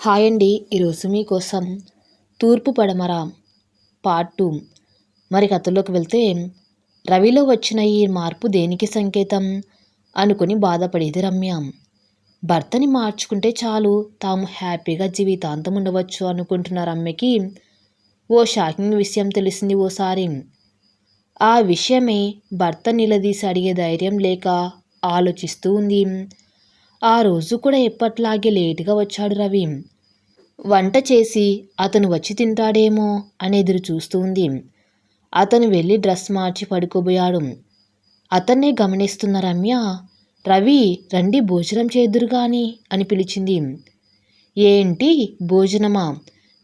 Hi అండి ఈరోజు మీకోసం తూర్పు పడమర పార్ట్ టూ. మరి కథలోకి వెళ్తే రవిలో వచ్చిన ఈ మార్పు దేనికి సంకేతం? అనుకుని బాధపడేది రమ్య. భర్తని మార్చుకుంటే చాలు తాము హ్యాపీగా జీవితాంతం ఉండవచ్చు అనుకుంటున్న రమ్యకి ఓ షాకింగ్ విషయం తెలిసింది ఓసారి. ఆ విషయమే భర్త నిలదీసి అడిగే ధైర్యం లేక ఆలోచిస్తూ ఉంది. ఆ రోజు కూడా ఎప్పట్లాగే లేటుగా వచ్చాడు రవి. వంట చేసి అతను వచ్చి తింటాడేమో అని ఎదురు చూస్తూ ఉంది. అతను వెళ్ళి డ్రెస్ మార్చి పడుకోబోయాడు. అతన్నే గమనిస్తున్న రమ్య రవి రండి భోజనం చేదురుగాని అని పిలిచింది. ఏంటి? భోజనమా?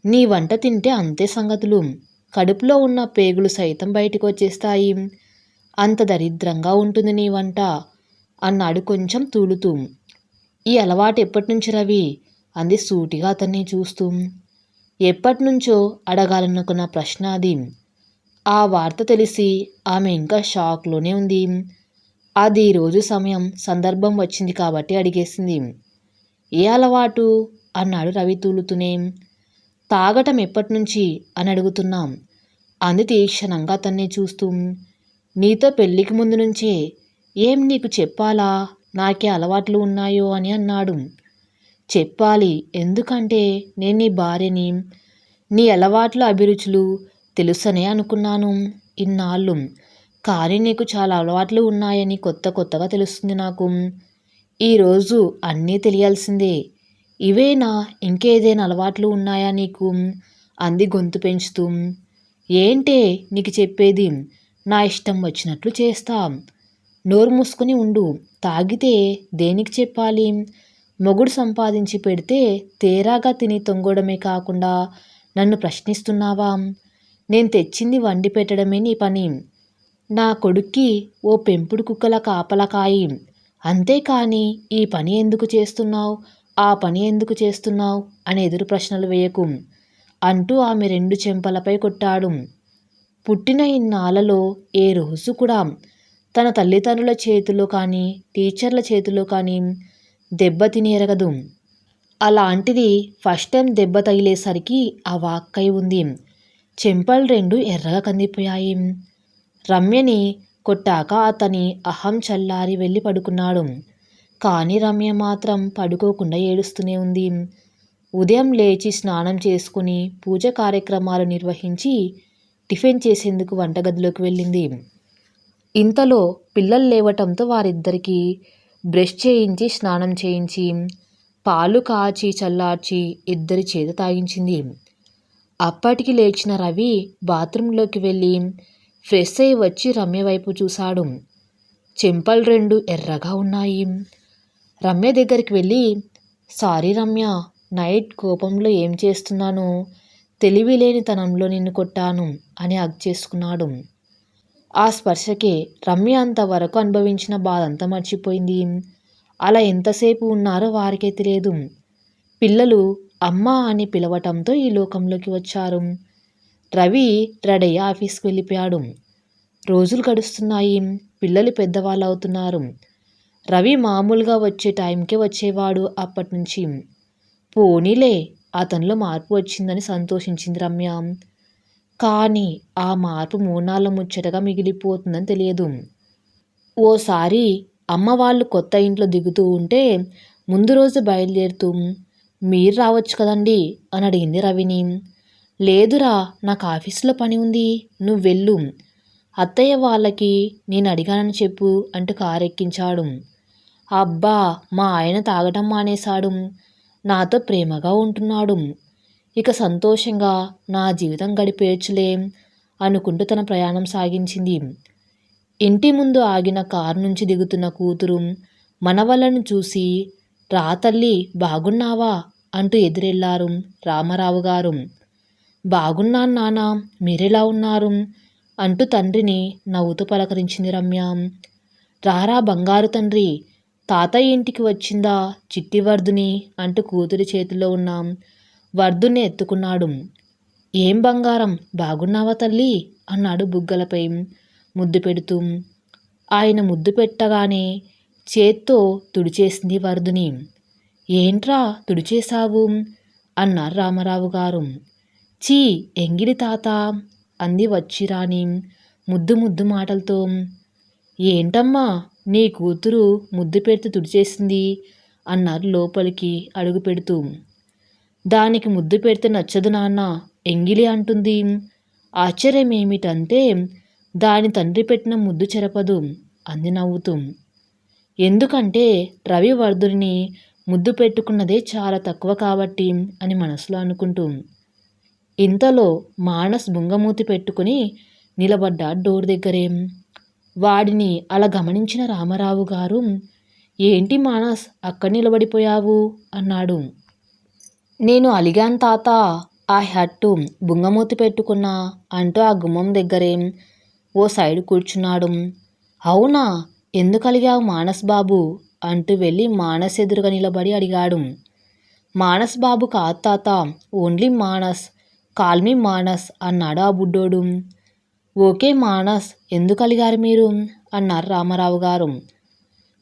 నీ వంట తింటే అంతే సంగతులు. కడుపులో ఉన్న పేగులు సైతం బయటకు వచ్చేస్తాయి. అంత దరిద్రంగా ఉంటుంది నీ వంట అన్నాడు కొంచెం తూలుతూ. ఈ అలవాటు ఎప్పటి నుంచి రవి అంది సూటిగా అతన్ని చూస్తూ. ఎప్పటి నుంచో అడగాలనుకున్న ప్రశ్న అది. ఆ వార్త తెలిసి ఆమె ఇంకా షాక్లోనే ఉంది. అది రోజు సమయం సందర్భం వచ్చింది కాబట్టి అడిగేసింది. ఏ అలవాటు? అన్నాడు రవి తూలుతూనే. తాగటం ఎప్పటి నుంచి అని అడుగుతున్నాం. అంది తీక్షణంగా అతన్ని చూస్తూ. నీతో పెళ్ళికి ముందు నుంచే ఏం నీకు చెప్పాలా? నాకే అలవాట్లు ఉన్నాయో అని అన్నాడు. చెప్పాలి ఎందుకంటే నేను నీ భార్యని నీ అలవాట్లు అభిరుచులు తెలుసనే అనుకున్నాను ఇన్నాళ్ళు. కానీ నీకు చాలా అలవాట్లు ఉన్నాయని కొత్త కొత్తగా తెలుస్తుంది నాకు. ఈరోజు అన్నీ తెలియాల్సిందే. ఇవేనా ఇంకేదైనా అలవాట్లు ఉన్నాయా నీకు? అంది గొంతు పెంచుతూ. ఏంటే నీకు చెప్పేది? నా ఇష్టం వచ్చినట్లు చేస్తా. నోరు మూసుకొని ఉండు. తాగితే దేనికి చెప్పాలి? మొగుడు సంపాదించి పెడితే తేరాగా తిని తొంగడమే కాకుండా నన్ను ప్రశ్నిస్తున్నావా? నేను తెచ్చింది వండి పెట్టడమే నీ పని. నా కొడుక్కి ఓ పెంపుడు కుక్కల కాపలకాయి అంతేకాని ఈ పని ఎందుకు చేస్తున్నావు? ఆ పని ఎందుకు చేస్తున్నావు? అని ఎదురు ప్రశ్నలు వేయకు. అంటూ ఆమె రెండు చెంపలపై కొట్టాడు. పుట్టిన ఇన్నాళ్ళలో ఏ రోజు కూడా తన తల్లిదండ్రుల చేతిలో కానీ టీచర్ల చేతిలో కానీ దెబ్బ తిని ఎరగదు. అలాంటిది ఫస్ట్ టైం దెబ్బ తగిలేసరికి ఆ వాక్కై ఉంది. చెంపలు రెండు ఎర్రగా కందిపోయాయి. రమ్యని కొట్టాక అతని అహం చల్లారి వెళ్ళి పడుకున్నాడు. కానీ రమ్య మాత్రం పడుకోకుండా ఏడుస్తూనే ఉంది. ఉదయం లేచి స్నానం చేసుకుని పూజ కార్యక్రమాలు నిర్వహించి టిఫిన్ చేసేందుకు వంటగదిలోకి వెళ్ళింది. ఇంతలో పిల్లలు లేవటంతో వారిద్దరికీ బ్రష్ చేయించి స్నానం చేయించి పాలు కాచి చల్లార్చి ఇద్దరి చేత తాగించింది. అప్పటికి లేచిన రవి బాత్రూంలోకి వెళ్ళి ఫ్రెష్ అయి వచ్చి రమ్య వైపు చూశాడు. చెంపలు రెండు ఎర్రగా ఉన్నాయి. రమ్య దగ్గరికి వెళ్ళి సారీ రమ్య నైట్ కోపంలో ఏం చేస్తున్నానో తెలివి లేని తనంలో నిన్ను కొట్టాను అని అగ్ చేసుకున్నాడు. ఆ స్పర్శకే రమ్య అంతవరకు అనుభవించిన బాధ అంతా మర్చిపోయింది. అలా ఎంతసేపు ఉన్నారో వారికే తెలియదు. పిల్లలు అమ్మ అని పిలవటంతో ఈ లోకంలోకి వచ్చారు. రవి రెడీ ఆఫీస్కి వెళ్ళిపోయాడు. రోజులు గడుస్తున్నాయి. పిల్లలు పెద్దవాళ్ళు అవుతున్నారు రవి మామూలుగా వచ్చే టైంకే వచ్చేవాడు అప్పటి నుంచి పోనీలే అతనిలో మార్పు వచ్చిందని సంతోషించింది రమ్య. కానీ ఆ మార్పు మూనాళ్ళ ముచ్చటగా మిగిలిపోతుందని తెలియదు. ఓసారి అమ్మ వాళ్ళు కొత్త ఇంట్లో దిగుతూ ఉంటే ముందు రోజు బయలుదేరుతూ మీరు రావచ్చు కదండి? అని అడిగింది రవిని. లేదురా నాకు ఆఫీస్లో పని ఉంది నువ్వు వెళ్ళు. అత్తయ్య వాళ్ళకి నేను అడిగానని చెప్పు అంటూ కారెక్కించాడు. అబ్బా మా ఆయన తాగటం మానేశాడు. నాతో ప్రేమగా ఉంటున్నాడు ఇక సంతోషంగా నా జీవితం గడిపేయచ్చులేం అనుకుంటూ తన ప్రయాణం సాగించింది. ఇంటి ముందు ఆగిన కారు నుంచి దిగుతున్న కూతురు మనవలను చూసి రా తల్లి బాగున్నావా? అంటూ ఎదురెళ్ళారు రామారావు గారు. బాగున్నాను నాన్న మీరెలా ఉన్నారు? అంటూ తండ్రిని నవ్వుతూ పలకరించింది రమ్య. రారా బంగారు తండ్రి తాతయ్య ఇంటికి వచ్చిందా చిట్టివర్ధుని అంటూ కూతురి చేతిలో ఉన్నాం వర్ధుని ఎత్తుకున్నాడు. ఏం బంగారం? బాగున్నావా తల్లి అన్నాడు బుగ్గలపై ముద్దు పెడుతూ. ఆయన ముద్దు పెట్టగానే చేత్తో తుడిచేసింది వర్ధుని ఏంట్రా తుడిచేశావు అన్నారు రామారావు గారు. చీ ఎంగిడి తాత అంది వచ్చిరాని ముద్దు ముద్దు మాటలతో. ఏంటమ్మా నీ కూతురు ముద్దు పెడుతూ తుడిచేసింది అన్నారు లోపలికి అడుగు పెడుతూ. దానికి ముద్దు పెడితే నచ్చదు నాన్న ఎంగిలి అంటుంది. ఆశ్చర్యం ఏమిటంటే దాని తండ్రి పెట్టిన ముద్దు చెరపదు అంది నవ్వుతూ. ఎందుకంటే రవి వర్ధుని ముద్దు పెట్టుకున్నదే చాలా తక్కువ కాబట్టి అని మనసులో అనుకుంటూ. ఇంతలో మానస్ బుంగమూతి పెట్టుకుని నిలబడ్డా డోర్ దగ్గరే. వాడిని అలా గమనించిన రామారావు గారు ఏంటి మానస్ అక్కడ నిలబడిపోయావు? అన్నాడు. నేను అలిగాను తాత. ఆ హట్టు బుంగమూతి పెట్టుకున్నా అంటూ ఆ గుమ్మం దగ్గరే ఓ సైడ్ కూర్చున్నాడు. అవునా? ఎందుకు అలిగావు మానస్ బాబు? అంటూ వెళ్ళి మానస్ ఎదురుగా నిలబడి అడిగాడు. మానస్ బాబు కాదు తాత. ఓన్లీ మానస్. కాల్మీ మానస్ అన్నాడు ఆ బుడ్డోడు. ఓకే మానస్. ఎందుకు అలిగారు మీరు? అన్నారు రామారావు గారు.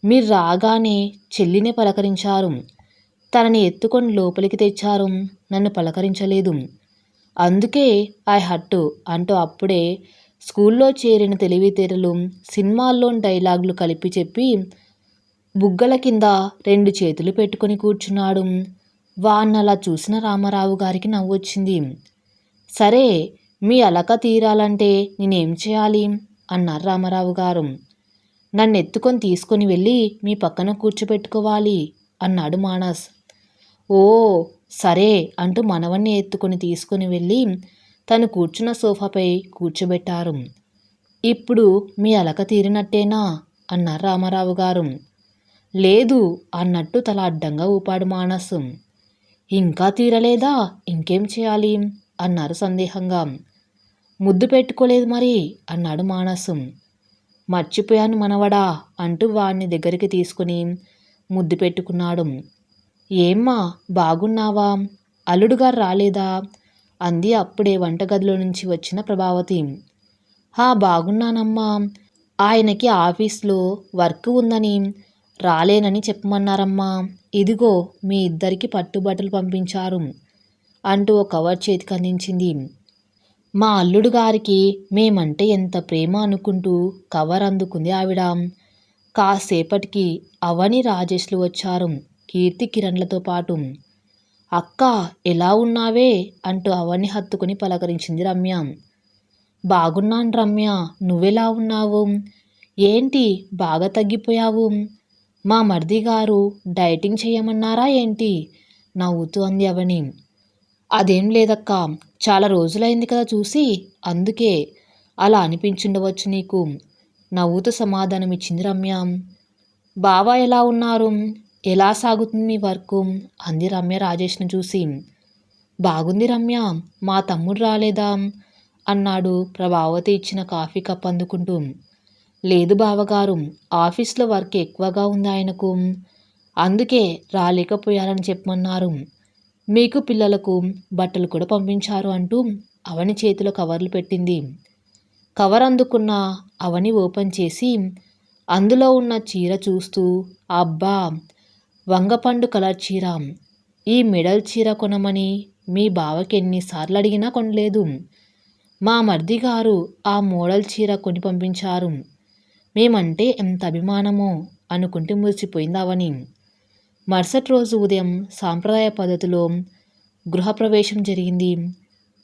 మీరు రాగానే చెల్లిని పలకరించారు. తనని ఎత్తుకొని లోపలికి తెచ్చారు. నన్ను పలకరించలేదు. అందుకే ఐ హట్టు అంటూ అప్పుడే స్కూల్లో చేరిన తెలివితేటలు సినిమాల్లోని డైలాగులు కలిపి చెప్పి బుగ్గల కింద రెండు చేతులు పెట్టుకొని కూర్చున్నాడు. వాన్నలా చూసిన రామారావు గారికి నవ్వొచ్చింది. సరే మీ అలక తీరాలంటే నేనేం చేయాలి? అన్నారు రామారావు గారు. నన్ను ఎత్తుకొని తీసుకొని వెళ్ళి మీ పక్కన కూర్చోపెట్టుకోవాలి అన్నాడు మానస్. ఓ సరే అంటూ మనవణ్ణి ఎత్తుకొని తీసుకుని వెళ్ళి తను కూర్చున్న సోఫాపై కూర్చోబెట్టారు. ఇప్పుడు మీ అలక తీరినట్టేనా? అన్నారు రామారావు గారు. లేదు అన్నట్టు తల అడ్డంగా ఊపాడు మానసు. ఇంకా తీరలేదా? ఇంకేం చేయాలి? అన్నారు సందేహంగా. ముద్దు పెట్టుకోలేదు మరి అన్నాడు మానసు. మర్చిపోయాను మనవడా అంటూ వాడిని దగ్గరికి తీసుకుని ముద్దు పెట్టుకున్నాడు. ఏమ్మా బాగున్నావా? అల్లుడుగారు రాలేదా? అంది అప్పుడే వంటగదిలో నుంచి వచ్చిన ప్రభావతి. హా బాగున్నానమ్మా. ఆయనకి ఆఫీస్లో వర్క్ ఉందని రాలేనని చెప్పమన్నారమ్మా. ఇదిగో మీ ఇద్దరికి పట్టుబట్టలు పంపించారు అంటూ ఒక కవర్ చేతికి అందించింది. మా అల్లుడు గారికి మేమంటే ఎంత ప్రేమ అనుకుంటూ కవర్ అందుకుంది ఆవిడ. కాసేపటికి అవని రాజేష్లు వచ్చారు. కీర్తి కిరణ్లతో పాటు అక్క ఎలా ఉన్నావే? అంటూ అవని హత్తుకుని పలకరించింది రమ్య. బాగున్నాను రమ్య. నువ్వెలా ఉన్నావు? ఏంటి? బాగా తగ్గిపోయావు? మా మర్ది గారు డైటింగ్ చేయమన్నారా ఏంటి? నవ్వుతూ అంది అవని. అదేం లేదక్క. చాలా రోజులైంది కదా చూసి. అందుకే అలా అనిపించుండవచ్చు నీకు. నవ్వుతూ సమాధానం ఇచ్చింది రమ్య. బావా ఎలా ఉన్నారు? ఎలా సాగుతుంది మీ వర్క్? అంది రమ్య రాజేష్ను చూసి. బాగుంది రమ్య మా తమ్ముడు రాలేదా? అన్నాడు ప్రభావతి ఇచ్చిన కాఫీ కప్ అందుకుంటూ. లేదు బావగారు ఆఫీస్లో వర్క్ ఎక్కువగా ఉంది ఆయనకు. అందుకే రాలేకపోయారని చెప్పమన్నారు. మీకు పిల్లలకు బట్టలు కూడా పంపించారు అంటూ అవని చేతిలో కవర్లు పెట్టింది. కవర్ అందుకున్న అవని ఓపెన్ చేసి అందులో ఉన్న చీర చూస్తూ అబ్బా వంగపండు కలర్ చీర. ఈ మెడల్ చీర కొనమని మీ బావకి ఎన్నిసార్లు అడిగినా కొనలేదు. మా మర్ది గారు ఆ మోడల్ చీర కొని పంపించారు. మేమంటే ఎంత అభిమానమో అనుకుంటే మురిసిపోయిందావని మరుసటి రోజు ఉదయం సాంప్రదాయ పద్ధతిలో గృహప్రవేశం జరిగింది.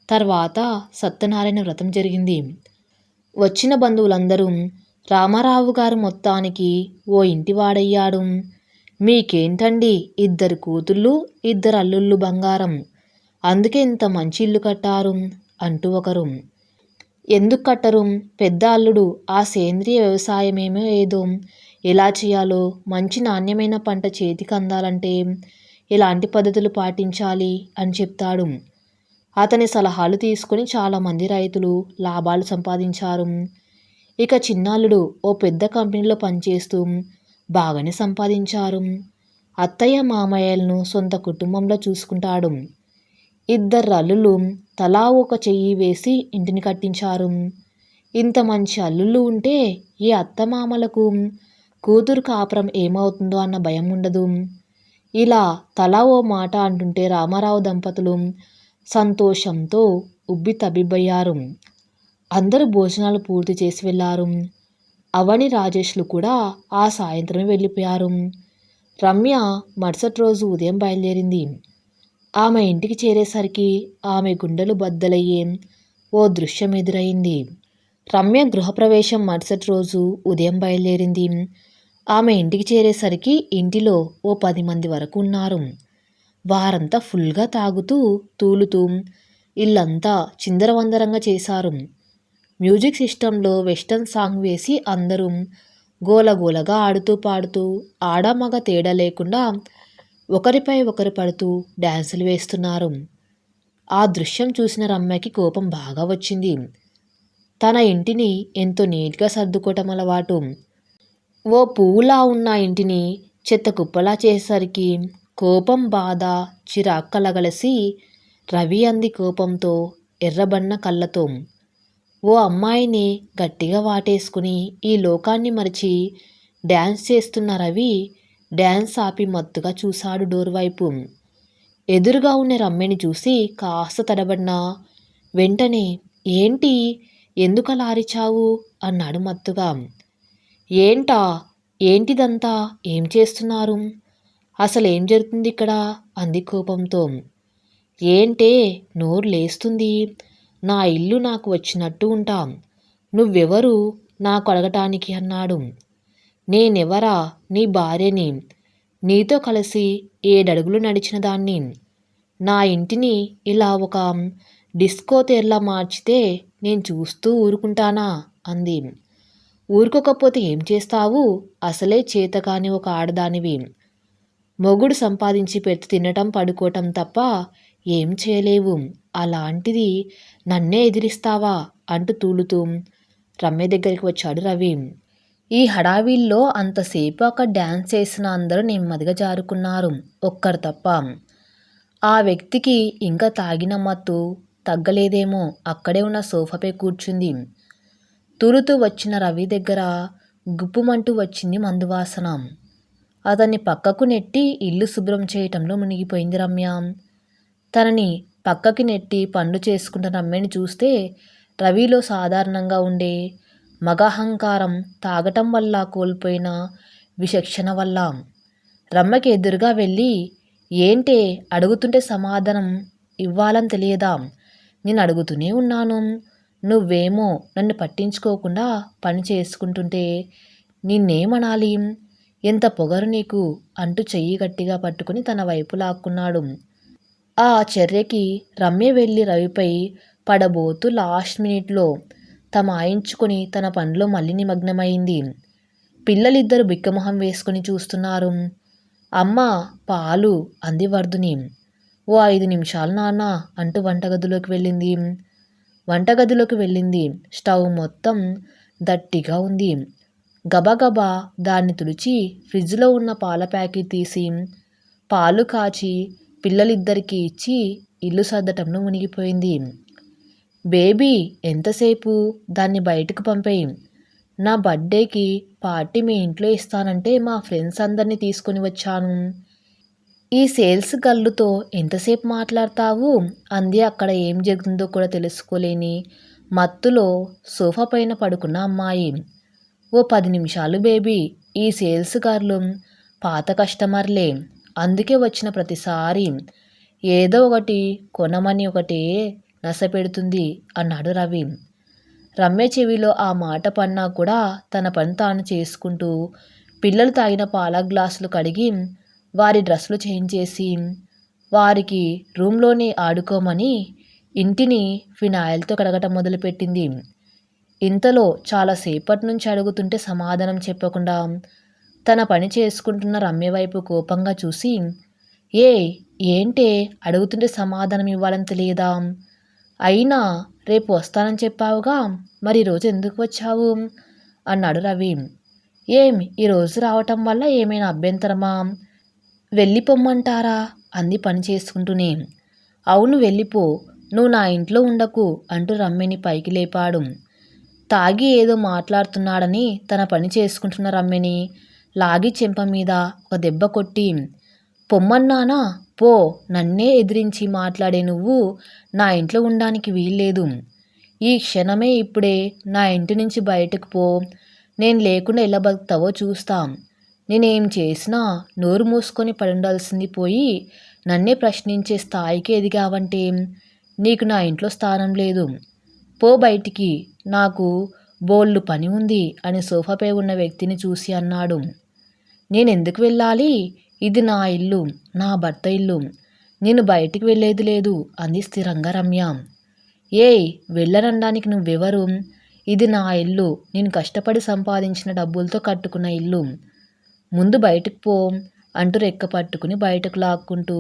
తర్వాత సత్యనారాయణ వ్రతం జరిగింది. వచ్చిన బంధువులందరూ రామారావు గారు మొత్తానికి ఓ ఇంటి వాడయ్యాడు. మీకేంటండి? ఇద్దరు కూతుళ్ళు ఇద్దరు అల్లుళ్ళు బంగారం. అందుకే ఇంత మంచి ఇల్లు కట్టారు అంటూ ఒకరు. ఎందుకు కట్టరు? పెద్ద అల్లుడు ఆ సేంద్రియ వ్యవసాయమేమో ఏదో. ఎలా చేయాలో? మంచి నాణ్యమైన పంట చేతికి అందాలంటే ఎలాంటి పద్ధతులు పాటించాలి అని చెప్తాడు. అతని సలహాలు తీసుకుని చాలామంది రైతులు లాభాలు సంపాదించారు. ఇక చిన్నాళ్ళుడు ఓ పెద్ద కంపెనీలో పనిచేస్తూ బాగానే సంపాదించారు. అత్తయ్య మామయ్యలను సొంత కుటుంబంలో చూసుకుంటాడు. ఇద్దరు అల్లులు తలా ఒక చెయ్యి వేసి ఇంటిని కట్టించారు. ఇంత మంచి అల్లుళ్ళు ఉంటే ఈ అత్తమామలకు కూతురు కాపురం ఏమవుతుందో అన్న భయం ఉండదు. ఇలా తలా ఓ మాట అంటుంటే రామారావు దంపతులు సంతోషంతో ఉబ్బి తబ్బిబ్బయ్యారు. అందరూ భోజనాలు పూర్తి చేసి వెళ్ళారు. అవని రాజేష్లు కూడా ఆ సాయంత్రమే వెళ్ళిపోయారు. రమ్య మరుసటి రోజు ఉదయం బయలుదేరింది. ఆమె ఇంటికి చేరేసరికి ఆమె గుండెలు బద్దలయ్యే ఓ దృశ్యం ఎదురైంది. రమ్య గృహప్రవేశం మరుసటి రోజు ఉదయం బయలుదేరింది. ఆమె ఇంటికి చేరేసరికి ఇంటిలో ఓ పది మంది వరకు ఉన్నారు. వారంతా ఫుల్గా తాగుతూ తూలుతూ ఇల్లంతా చిందరవందరంగా చేశారు. మ్యూజిక్ సిస్టంలో వెస్టర్న్ సాంగ్ వేసి అందరూ గోలగోలగా ఆడుతూ పాడుతూ ఆడమగ తేడా లేకుండా ఒకరిపై ఒకరు పడుతూ డ్యాన్సులు వేస్తున్నారు. ఆ దృశ్యం చూసిన రమ్యకి కోపం బాగా వచ్చింది. తన ఇంటిని ఎంతో నీట్గా సర్దుకోవటం అలవాటు. ఓ పువ్వులా ఉన్న ఇంటిని చెత్త కుప్పలా చేసేసరికి కోపం బాధ చిరాక్కలగలసి రవి అంది కోపంతో ఎర్రబన్న కళ్ళతో. ఓ అమ్మాయిని గట్టిగా వాటేసుకుని ఈ లోకాన్ని మరిచి డ్యాన్స్ చేస్తున్న రవి డ్యాన్స్ ఆపి మత్తుగా చూశాడు డోర్ వైపు ఎదురుగా ఉన్న రమ్యని చూసి కాస్త తడబడినా వెంటనే ఏంటి? ఎందుకలా అరిచావు? అన్నాడు మత్తుగా. ఏంటా? ఏంటిదంతా? ఏం చేస్తున్నారు? అసలు ఏం జరుగుతుంది ఇక్కడ? అంది కోపంతో. ఏంటే? నోరు లేస్తుంది. నా ఇల్లు నాకు వచ్చినట్టు ఉంటాం. నువ్వెవరు? నాకు అడగటానికి అన్నాడు. నేనెవరా? నీ భార్యని. నీతో కలిసి ఏడడుగులు నడిచిన దాన్ని. నా ఇంటిని ఇలా ఒక డిస్కో తేర్లా మార్చితే నేను చూస్తూ ఊరుకుంటానా? అంది. ఊరుకోకపోతే ఏం చేస్తావు? అసలే చేతకాని ఒక ఆడదానివి. మొగుడు సంపాదించి పెట్టి తినటం పడుకోవటం తప్ప ఏం చేయలేవు. అలాంటిది నన్నే ఎదిరిస్తావా? అంటూ తూలుతూ రమ్య దగ్గరికి వచ్చాడు రవి. ఈ హడావిల్లో అంతసేపు అక్కడ డ్యాన్స్ చేసిన అందరూ నెమ్మదిగా జారుకున్నారు. ఒక్కరు తప్ప. ఆ వ్యక్తికి ఇంకా తాగిన మత్తు తగ్గలేదేమో. అక్కడే ఉన్న సోఫాపై కూర్చుంది. తురుతూ వచ్చిన రవి దగ్గర గుప్పుమంటూ వచ్చింది మందువాసన. అతన్ని పక్కకు నెట్టి ఇల్లు శుభ్రం చేయటంలో మునిగిపోయింది రమ్య. తనని పక్కకి నెట్టి పండు చేసుకుంటున్న రమ్యని చూస్తే రవిలో సాధారణంగా ఉండే మగహంకారం తాగటం వల్ల కోల్పోయిన విచక్షణ వల్ల. రమ్మకి ఎదురుగా వెళ్ళి ఏంటే అడుగుతుంటే సమాధానం ఇవ్వాలని తెలియదా. నేను అడుగుతూనే ఉన్నాను. నువ్వేమో నన్ను పట్టించుకోకుండా పని చేసుకుంటుంటే నిన్నేమనాలి? ఎంత పొగరు నీకు? అంటూ చెయ్యి గట్టిగా పట్టుకుని తన వైపు లాక్కున్నాడు. ఆ చర్యకి రమ్య వెళ్ళి రవిపై పడబోతూ లాస్ట్ మినిట్లో తమాయించుకొని తన పనిలో మళ్ళీ నిమగ్నమైంది. పిల్లలిద్దరు బిక్కమొహం వేసుకుని చూస్తున్నారు. అమ్మ పాలు అంది వర్ధుని. ఓ ఐదు నిమిషాలు నాన్న అంటూ వంటగదిలోకి వెళ్ళింది. వంటగదిలోకి వెళ్ళింది. స్టవ్ మొత్తం దట్టిగా ఉంది. గబగబా దాన్ని తుడిచి ఫ్రిడ్జ్లో ఉన్న పాల ప్యాకెట్ తీసి పాలు కాచి పిల్లలిద్దరికీ ఇచ్చి ఇల్లు సర్దటంలో మునిగిపోయింది. బేబీ ఎంతసేపు? దాన్ని బయటకు పంపేయి. నా బర్త్డేకి పార్టీ మీ ఇంట్లో ఇస్తానంటే మా ఫ్రెండ్స్ అందరినీ తీసుకొని వచ్చాను. ఈ సేల్స్ గల్లుతో ఎంతసేపు మాట్లాడతావు? అంది అక్కడ ఏం జరుగుతుందో కూడా తెలుసుకోలేని మత్తులో సోఫా పైన పడుకున్న అమ్మాయి. ఓ పది నిమిషాలు బేబీ ఈ సేల్స్ గర్లు పాత కస్టమర్లే. అందుకే వచ్చిన ప్రతిసారి ఏదో ఒకటి కొనమని ఒకటే నసపెడుతుంది అన్నాడు రవి. రమ్య చెవిలో ఆ మాట పన్నా కూడా తన పని తాను చేసుకుంటూ పిల్లలు తాగిన పాల గ్లాసులు కడిగి వారి డ్రెస్సులు చేంజ్ చేసి వారికి రూమ్లోనే ఆడుకోమని ఇంటిని ఫినాయిల్తో కడగటం మొదలుపెట్టింది. ఇంతలో చాలాసేపటి నుంచి అడుగుతుంటే సమాధానం చెప్పకుండా తన పని చేసుకుంటున్న రమ్య వైపు కోపంగా చూసి ఏ ఏంటే? అడుగుతుంటే సమాధానం ఇవ్వాలని తెలియదా? అయినా రేపు వస్తానని చెప్పావుగా? మరి ఈరోజు ఎందుకు వచ్చావు? అన్నాడు రవి. ఏం ఈరోజు రావటం వల్ల ఏమైనా అభ్యంతరమా? వెళ్ళిపోమ్మంటారా? అంది పని చేసుకుంటూనే. అవును వెళ్ళిపో. నువ్వు నా ఇంట్లో ఉండకు అంటూ రమ్యని పైకి లేపాడు. తాగి ఏదో మాట్లాడుతున్నాడని తన పని చేసుకుంటున్న రమ్యని లాగి చెంప మీద ఒక దెబ్బ కొట్టి పొమ్మన్నానా? పో నన్నే ఎదిరించి మాట్లాడే నువ్వు నా ఇంట్లో ఉండడానికి వీల్లేదు. ఈ క్షణమే ఇప్పుడే నా ఇంటి నుంచి బయటకు పో. నేను లేకుండా ఎలా బతుకుతావో చూస్తాం. నేనేం చేసినా నోరు మూసుకొని పడుండాల్సింది పోయి నన్నే ప్రశ్నించే స్థాయికి ఎదిగావంటే నీకు నా ఇంట్లో స్థానం లేదు. పో బయటికి. నాకు బోళ్ళు పని ఉంది అని సోఫాపై ఉన్న వ్యక్తిని చూసి అన్నాడు. నేను ఎందుకు వెళ్ళాలి? ఇది నా ఇల్లు నా భర్త ఇల్లు. నేను బయటికి వెళ్ళేది లేదు అంది స్థిరంగా రమ్య. ఏయ్ వెళ్ళనడానికి నువ్వెవరు? ఇది నా ఇల్లు నేను కష్టపడి సంపాదించిన డబ్బులతో కట్టుకున్న ఇల్లు. ముందు బయటకు పో అంటూ రెక్క పట్టుకుని బయటకు లాక్కుంటూ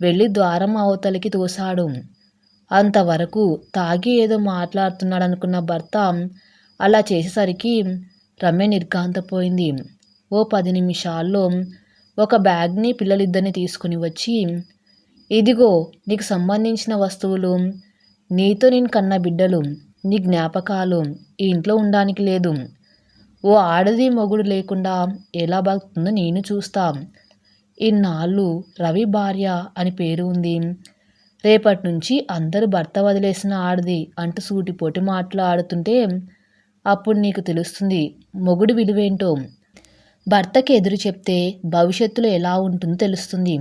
వెళ్ళి ద్వారం అవతలికి తోశాడు. అంతవరకు తాగి ఏదో మాట్లాడుతున్నాడు అనుకున్న భర్త అలా చేసేసరికి రమ్య నిర్ఘాంతపోయింది. ఓ పది నిమిషాల్లో ఒక బ్యాగ్ని పిల్లలిద్దరిని తీసుకుని వచ్చి ఇదిగో నీకు సంబంధించిన వస్తువులు నీతో నేను కన్న బిడ్డలు నీ జ్ఞాపకాలు ఈ ఇంట్లో ఉండడానికి లేదు. ఓ ఆడది మొగుడు లేకుండా ఎలా బతుకుతుందో నేను చూస్తా. ఇన్నాళ్ళు రవి భార్య అని పేరు ఉంది. రేపటి నుంచి అందరూ భర్త వదిలేసిన ఆడది అంటూ సూటిపోటి మాట్లాడుతుంటే అప్పుడు నీకు తెలుస్తుంది మొగుడు విలువేంటో? భర్తకి ఎదురు చెప్తే భవిష్యత్తులో ఎలా ఉంటుందో తెలుస్తుంది.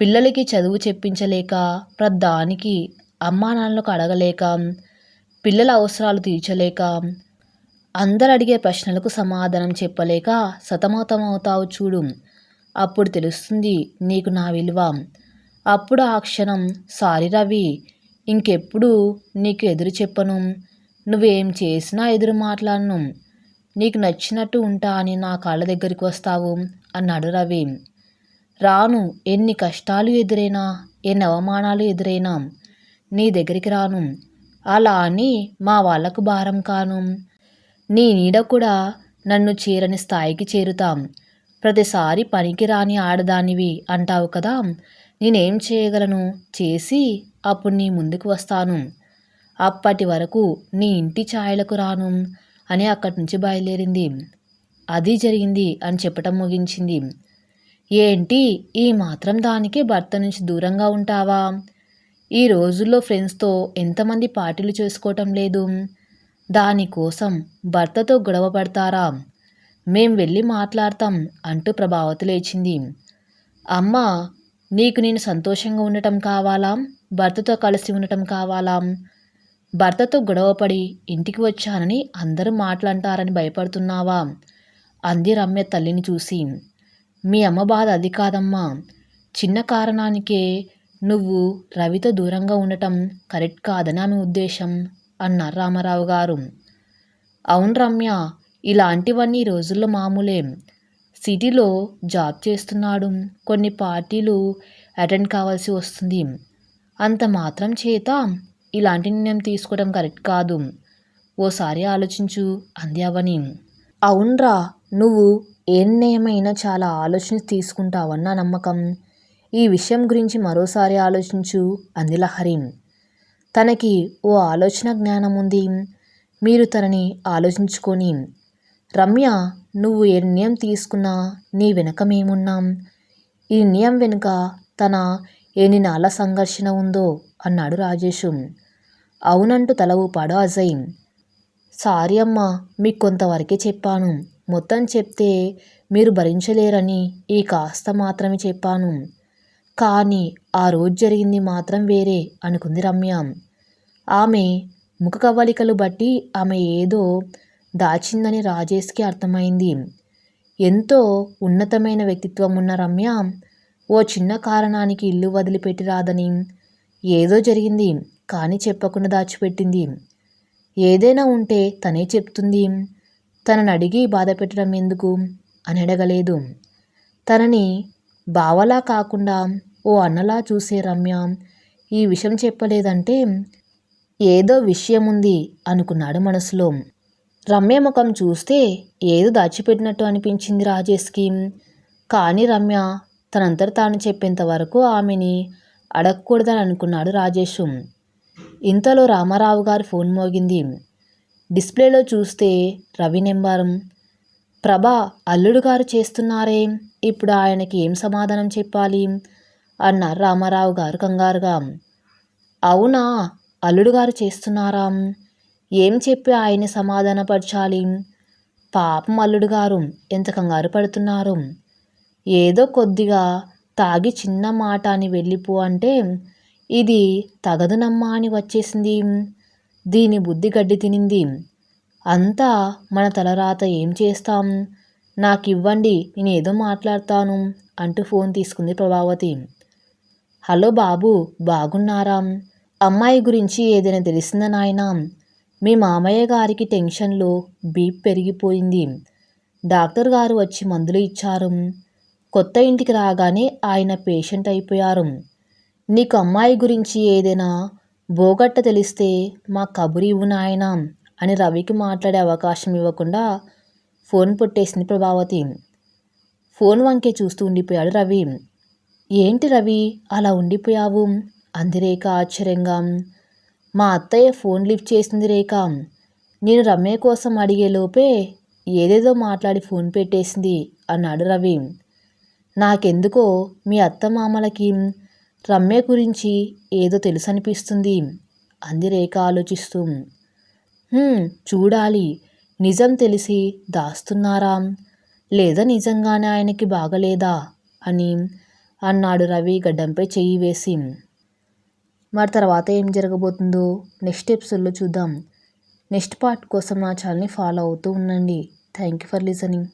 పిల్లలకి చదువు చెప్పించలేక ప్రధానికి అమ్మా నాన్నలకు అడగలేక పిల్లల అవసరాలు తీర్చలేక అందరు అడిగే ప్రశ్నలకు సమాధానం చెప్పలేక సతమతం అవుతావు చూడు. అప్పుడు తెలుస్తుంది నీకు నా విలువ. అప్పుడు ఆ క్షణం సారీ రవి ఇంకెప్పుడు నీకు ఎదురు చెప్పను. నువ్వేం చేసినా ఎదురు మాట్లాడను. నీకు నచ్చినట్టు ఉంటా అని నా కాళ్ళ దగ్గరికి వస్తావు అన్నాడు రవి. రాను ఎన్ని కష్టాలు ఎదురైనా ఎన్ని అవమానాలు ఎదురైనా నీ దగ్గరికి రాను. అలా అని మా వాళ్ళకు భారం కాను. నీ నీడ కూడా నన్ను చేరని స్థాయికి చేరుతాం. ప్రతిసారి పనికి రాని ఆడదానివి అంటావు కదా నేనేం చేయగలను? చేసి అప్పుడు నీ ముందుకు వస్తాను. అప్పటి వరకు నీ ఇంటి ఛాయలకు రాను. అని అక్కడి నుంచి బయలుదేరింది. అది జరిగింది అని చెప్పటం ముగించింది. ఏంటి? ఈ మాత్రం దానికి భర్త నుంచి దూరంగా ఉంటావా? ఈ రోజుల్లో ఫ్రెండ్స్తో ఎంతమంది పార్టీలు చేసుకోవటం లేదు. దానికోసం భర్తతో గొడవ పడతారా? మేం వెళ్ళి మాట్లాడతాం అంటూ ప్రభావతి లేచింది. అమ్మ నీకు నేను సంతోషంగా ఉండటం కావాలా? భర్తతో కలిసి ఉండటం కావాలా? భర్తతో గొడవపడి ఇంటికి వచ్చానని అందరూ మాట్లాంటారని భయపడుతున్నావా? అంది రమ్య తల్లిని చూసి. మీ అమ్మ బాధ అది కాదమ్మా. చిన్న కారణానికే నువ్వు రవితో దూరంగా ఉండటం కరెక్ట్ కాదని ఆమె ఉద్దేశం అన్నారు రామారావు గారు. అవును రమ్య ఇలాంటివన్నీ రోజుల్లో మామూలే. సిటీలో జాబ్ చేస్తున్నాడు. కొన్ని పార్టీలు అటెండ్ కావాల్సి వస్తుంది. అంత మాత్రం చేత ఇలాంటి నిర్ణయం తీసుకోవడం కరెక్ట్ కాదు. ఓసారి ఆలోచించు అంది అవని. అవునరా నువ్వు ఏ నిర్ణయమైనా చాలా ఆలోచించి తీసుకుంటావన్న నమ్మకం. ఈ విషయం గురించి మరోసారి ఆలోచించు అంది లహరి తనకి ఓ ఆలోచన జ్ఞానం ఉంది. మీరు తనని ఆలోచించుకొని రమ్య నువ్వు ఏ నిర్ణయం తీసుకున్నా నీ వెనక మేమున్నాం. ఈ నిర్ణయం వెనుక తన ఎన్ని నాళ్ళ సంఘర్షణ ఉందో? అన్నాడు రాజేషు. అవునంటూ తల ఊపాడు అజయ్. సారీ అమ్మా మీకు కొంతవరకే చెప్పాను. మొత్తం చెప్తే మీరు భరించలేరని ఈ కాస్త మాత్రమే చెప్పాను. కానీ ఆ రోజు జరిగింది మాత్రం వేరే అనుకుంది రమ్య. ఆమె ముఖ కవలికలు బట్టి ఆమె ఏదో దాచిందని రాజేష్కి అర్థమైంది. ఎంతో ఉన్నతమైన వ్యక్తిత్వం ఉన్న రమ్య ఓ చిన్న కారణానికి ఇల్లు వదిలిపెట్టి రాదని. ఏదో జరిగింది. కానీ చెప్పకుండా దాచిపెట్టింది. ఏదైనా ఉంటే తనే చెప్తుంది. తనని అడిగి బాధ పెట్టడం ఎందుకు? అని అడగలేదు. తనని బావలా కాకుండా ఓ అన్నలా చూసే రమ్య ఈ విషయం చెప్పలేదంటే ఏదో విషయం ఉంది అనుకున్నాడు మనసులో. రమ్య ముఖం చూస్తే ఏదో దాచిపెట్టినట్టు అనిపించింది రాజేష్కి. కానీ రమ్య తనంతట తాను చెప్పేంత వరకు ఆమెని అడగకూడదని అనుకున్నాడు రాజేష్. ఇంతలో రామారావు గారి ఫోన్ మోగింది. డిస్ప్లేలో చూస్తే రవి నెంబరం. ప్రభా అల్లుడు గారు చేస్తున్నారే? ఇప్పుడు ఆయనకి ఏం సమాధానం చెప్పాలి? అన్నారు రామారావు గారు కంగారుగా. అవునా అల్లుడు గారు చేస్తున్నారా? ఏం చెప్పి ఆయన్ని సమాధానపరచాలి? పాపం అల్లుడు గారు ఎంత కంగారు పడుతున్నారు? ఏదో కొద్దిగా తాగి చిన్న మాట అని వెళ్ళిపో అంటే ఇది తగదునమ్మా అని వచ్చేసింది. దీని బుద్ధి గడ్డి తినింది. అంతా మన తలరాత ఏం చేస్తాం? నాకు ఇవ్వండి నేను ఏదో మాట్లాడతాను అంటూ ఫోన్ తీసుకుంది ప్రభావతి. హలో బాబు బాగున్నారా? అమ్మాయి గురించి ఏదైనా తెలిసిందా నాయనా? మీ మామయ్య గారికి టెన్షన్లో బీప్ పెరిగిపోయింది. డాక్టర్ గారు వచ్చి మందులు ఇచ్చారు. కొత్త ఇంటికి రాగానే ఆయన పేషెంట్ అయిపోయారు. నీకు అమ్మాయి గురించి ఏదైనా బోగట్ట తెలిస్తే మా కబురు ఇవ్వు నాయనా అని రవికి మాట్లాడే అవకాశం ఇవ్వకుండా ఫోన్ పుట్టేసింది ప్రభావతి. ఫోన్ వంకే చూస్తూ ఉండిపోయాడు రవి. ఏంటి రవి అలా ఉండిపోయావు? అంది రేఖ ఆశ్చర్యంగా. మా అత్తయ్య ఫోన్ లిఫ్ట్ చేసింది రేఖ. నేను రమ్య కోసం అడిగే లోపే ఏదేదో మాట్లాడి ఫోన్ పెట్టేసింది అన్నాడు రవి. నాకెందుకో మీ అత్త మామలకి రమ్య గురించి ఏదో తెలుసు అనిపిస్తుంది అంది రేఖ ఆలోచిస్తూ. చూడాలి. నిజం తెలిసి దాస్తున్నారా? లేదా నిజంగానే ఆయనకి బాగలేదా? అని అన్నాడు రవి గడ్డంపై చెయ్యి వేసి. మరి తర్వాత ఏం జరగబోతుందో నెక్స్ట్ ఎపిసోడ్లో చూద్దాం. నెక్స్ట్ పార్ట్ కోసం నా ఛానల్ని ఫాలో అవుతూ ఉండండి. Thank you for listening